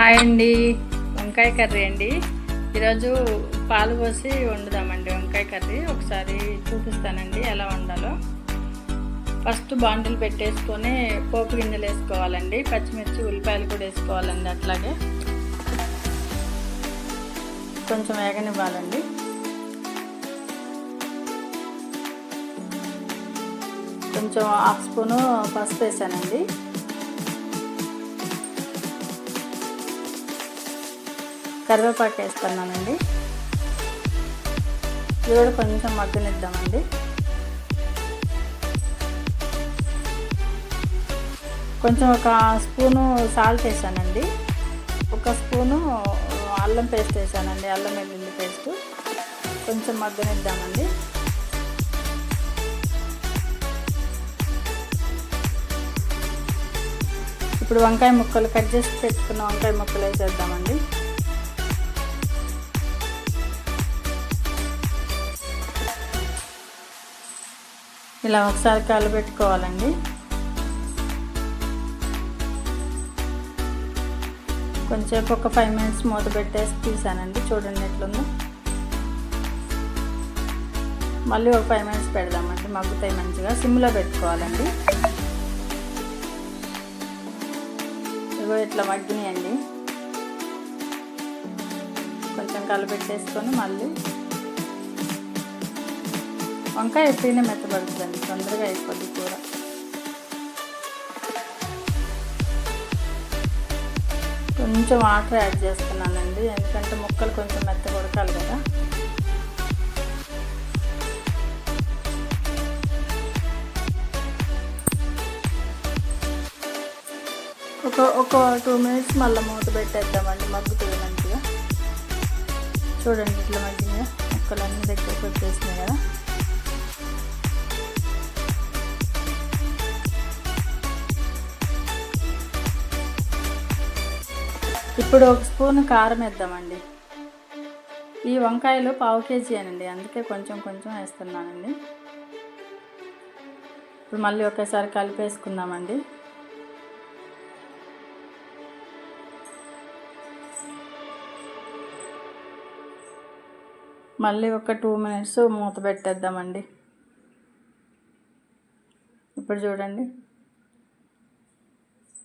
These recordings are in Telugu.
హాయ్ అండి. వంకాయ కర్రీ అండి. ఈరోజు పాలు పోసి వండుదామండి వంకాయ కర్రీ. ఒకసారి చూపిస్తానండి ఎలా వండాలో. ఫస్ట్ బాండిల్ పెట్టేసుకొని పోపు గింజలు వేసుకోవాలండి. పచ్చిమిర్చి ఉల్లిపాయలు కూడా వేసుకోవాలండి అట్లాగే. కొంచెం వేగనివ్వాలండి. కొంచెం హాఫ్ స్పూను పసుపు వేసానండి. కరివేపాకు వేస్తున్నామండి ఇది కూడా కొంచెం మగ్గనిద్దామండి. కొంచెం ఒక స్పూను సాల్ట్ వేసానండి. ఒక స్పూను అల్లం పేస్ట్ వేసానండి అల్లం వెల్లుల్లి పేస్ట్. కొంచెం మగ్గనిద్దామండి. ఇప్పుడు వంకాయ ముక్కలు కట్ చేసి పెట్టుకున్న వంకాయ ముక్కలు వేసేద్దామండి. ఇలా ఒకసారి కలబెట్టుకోవాలండి. కొంచెంసేపు ఒక ఫైవ్ మినిట్స్ మూత పెట్టేసి తీసానండి. చూడండి ఎట్లుందో. మళ్ళీ ఒక ఫైవ్ మినిట్స్ పెడదామండి. మగ్గుతాయి మంచిగా. సిమ్లో పెట్టుకోవాలండి. ఇగో ఇట్లా మగ్గినాయండి. కొంచెం కలపెట్టేసుకొని మళ్ళీ వంకాయ ఎప్పుడైనా మెత్తబడుతుందండి తొందరగా అయిపోద్ది కూర. కొంచెం వాటర్ యాడ్ చేస్తున్నానండి ఎందుకంటే ముక్కలు కొంచెం మెత్త కొడకాలి కదా. ఒక ఒక టూ మినిట్స్ మళ్ళీ మూత పెట్టేద్దామండి మగ్గుతుంది మంచిగా. చూడండి ఇట్లా మంచిగా ముక్కలన్నీ దగ్గరకు వచ్చేసినాయి కదా. ఇప్పుడు ఒక స్పూన్ కారం వేద్దామండి. ఈ వంకాయలు పావు కేజీ అనండి. అందుకే కొంచెం కొంచెం వేస్తున్నానండి. ఇప్పుడు మళ్ళీ ఒకేసారి కలిపేసుకుందామండి. మళ్ళీ ఒక టూ మినిట్స్ మూత పెట్టేద్దామండి. ఇప్పుడు చూడండి.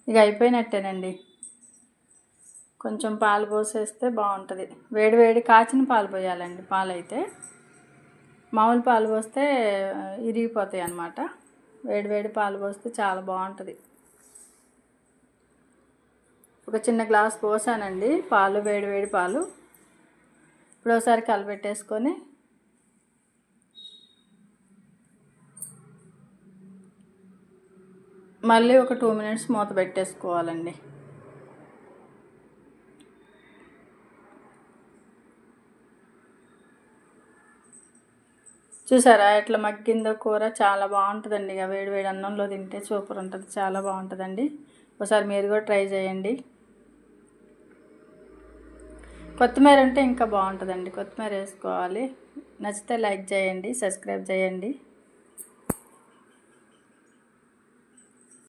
ఇక అయిపోయినట్టేనండి. కొంచెం పాలు పోసేస్తే బాగుంటుంది. వేడి వేడి కాచిన పాలు పోయాలండి పాలు అయితే మామూలు పాలు పోస్తే ఇరిగిపోతాయి అన్నమాట. వేడి వేడి పాలు పోస్తే చాలా బాగుంటుంది. ఒక చిన్న గ్లాస్ పోసానండి పాలు వేడి వేడి పాలు. ఇప్పుడు ఒకసారి కలబెట్టేసుకొని మళ్ళీ ఒక టూ మినిట్స్ మూత పెట్టేసుకోవాలండి. చూసారా? ఎట్లా మగ్గిందో కూర చాలా బాగుంటుందండి. ఇక వేడి వేడి అన్నంలో తింటే సూపర్ ఉంటుంది. చాలా బాగుంటుందండి. ఒకసారి మీరు కూడా ట్రై చేయండి. కొత్తిమీర ఉంటే ఇంకా బాగుంటుందండి. కొత్తిమీర వేసుకోవాలి. నచ్చితే లైక్ చేయండి సబ్స్క్రైబ్ చేయండి.